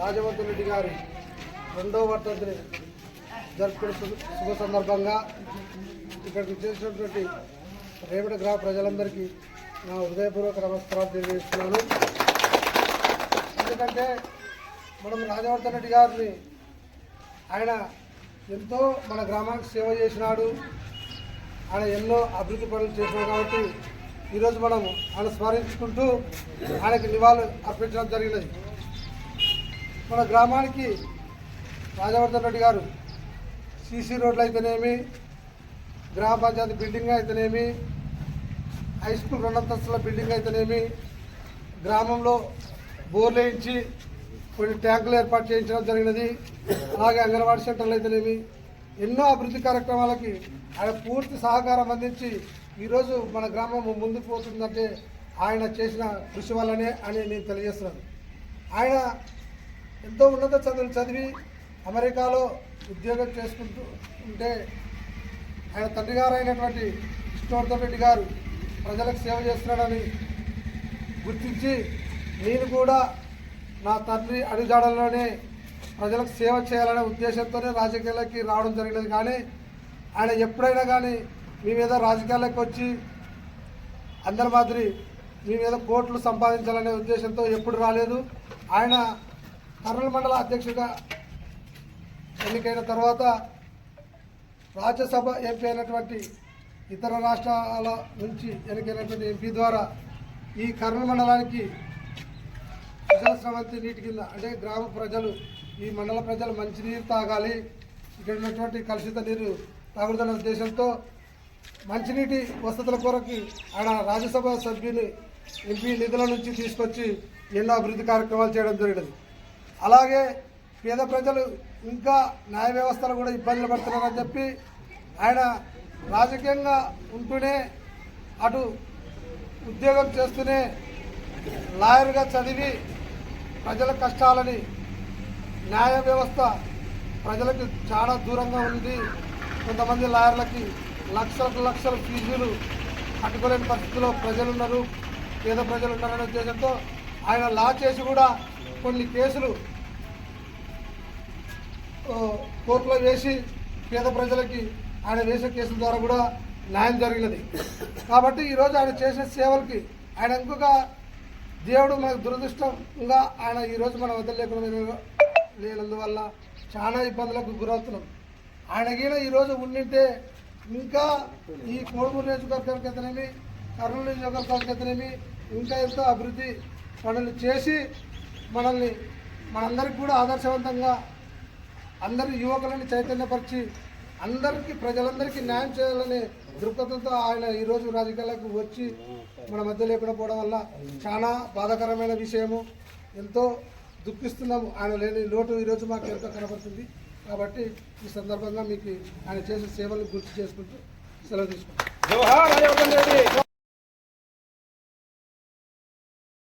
రాజవంతు రెడ్డి గారి రెండవ వర్ధంతిని జరుపుకునే శుభ సందర్భంగా ఇక్కడికి చేసినటువంటి రేపటి గ్రామ ప్రజలందరికీ నా హృదయపూర్వక నమస్కారాలు తెలియజేస్తున్నాను. ఎందుకంటే మనం రాజవర్ధన్ రెడ్డి గారిని ఆయన ఎంతో మన గ్రామానికి సేవ చేసినాడు. ఆయన ఎన్నో అభివృద్ధి పనులు చేసినాడు కాబట్టి ఈరోజు మనం ఆయన స్మరించుకుంటూ ఆయనకు నివాళులు అర్పించడం జరిగినది. మన గ్రామానికి రాజవర్ధన్ రెడ్డి గారు సీసీ రోడ్లు అయితేనేమి గ్రామ పంచాయతీ బిల్డింగ్ అయితేనేమి హై స్కూల్ రెండంతస్తుల బిల్డింగ్ అయితేనేమి గ్రామంలో బోర్లు వేయించి కొన్ని ట్యాంకులు ఏర్పాటు చేయించడం జరిగినది అలాగే అంగన్వాడీ సెంటర్లు అయితేనేమి ఎన్నో అభివృద్ధి కార్యక్రమాలకి ఆయన పూర్తి సహకారం అందించి ఈరోజు మన గ్రామం ముందుకు పోతుందంటే ఆయన చేసిన కృషి వల్లనే అని నేను తెలియజేస్తున్నాను. ఆయన ఎంతో ఉన్నత చదువులు చదివి అమెరికాలో ఉద్యోగం చేసుకుంటూ ఉంటే ఆయన తండ్రి గారు అయినటువంటి విష్ణువర్ధన్ రెడ్డి గారు ప్రజలకు సేవ చేస్తున్నాడని గుర్తించి నేను కూడా నా తండ్రి అడుగుజాడల్లోనే ప్రజలకు సేవ చేయాలనే ఉద్దేశంతోనే రాజకీయాలకి రావడం జరిగినది. కానీ ఆయన ఎప్పుడైనా కానీ మీ మీద రాజకీయాలకు వచ్చి అందరి మాదిరి మీ మీద కోట్లు సంపాదించాలనే ఉద్దేశంతో ఎప్పుడు రాలేదు. ఆయన కర్నూలు మండల అధ్యక్షుడిగా ఎన్నికైన తర్వాత రాజ్యసభ ఎంపీ అయినటువంటి ఇతర రాష్ట్రాల నుంచి ఎన్నికైనటువంటి ఎంపీ ద్వారా ఈ కర్నూలు మండలానికి ప్రజాశ్రవంతి నీటి కింద అంటే గ్రామ ప్రజలు ఈ మండల ప్రజలు మంచినీరు తాగాలి ఇక్కడ ఉన్నటువంటి కలుషిత నీరు తాగుదల ఉద్దేశంతో మంచినీటి వసతుల కొరకు ఆయన రాజ్యసభ సభ్యుని ఎంపీ నిధుల నుంచి తీసుకొచ్చి ఎన్నో అభివృద్ధి కార్యక్రమాలు చేయడం జరిగినది అలాగే పేద ప్రజలు ఇంకా న్యాయ వ్యవస్థలు కూడా ఇబ్బందులు పడుతున్నారని చెప్పి ఆయన రాజకీయంగా ఉంటూనే అటు ఉద్యోగం చేస్తూనే లాయర్గా చదివి ప్రజల కష్టాలని న్యాయ వ్యవస్థ ప్రజలకు చాలా దూరంగా ఉంది. కొంతమంది లాయర్లకి లక్షలకు లక్షల ఫీజులు కట్టుకోలేని పరిస్థితిలో ప్రజలున్నారు. పేద ప్రజలు ఉన్నారనే ఉద్దేశంతో ఆయన లా చేసి కూడా కొన్ని కేసులు కోర్టులో వేసి పేద ప్రజలకి ఆయన వేసే కేసుల ద్వారా కూడా న్యాయం జరిగినది. కాబట్టి ఈరోజు ఆయన చేసే సేవలకి ఆయన ఇంకొక దేవుడు మనకు దురదృష్టంగా ఆయన ఈరోజు మన వద్ద లేకుండా లేనందువల్ల చాలా ఇబ్బందులకు గురవుతున్నాం. ఆయన గీన ఈరోజు ఉండింటే ఇంకా ఈ కోడుమూరు నియోజకవర్గానికి అయితేనేమి కర్నూలు నియోజకవర్గానికి అయితేనేమి ఇంకా ఎంతో అభివృద్ధి పనులు చేసి మనల్ని మనందరికి కూడా ఆదర్శవంతంగా అందరూ యువకులను చైతన్యపరిచి అందరికీ ప్రజలందరికీ న్యాయం చేయాలనే దృక్పథంతో ఆయన ఈరోజు రాజకీయాలకు వచ్చి మన మధ్య లేకుండా పోవడం వల్ల చాలా బాధాకరమైన విషయము. ఎంతో దుఃఖిస్తున్నాము. ఆయన లేని లోటు ఈరోజు మాకు ఎంతో కనబడుతుంది. కాబట్టి ఈ సందర్భంగా మీకు ఆయన చేసే సేవలను గుర్తు చేసుకుంటూ సెలవు తీసుకుంటాం.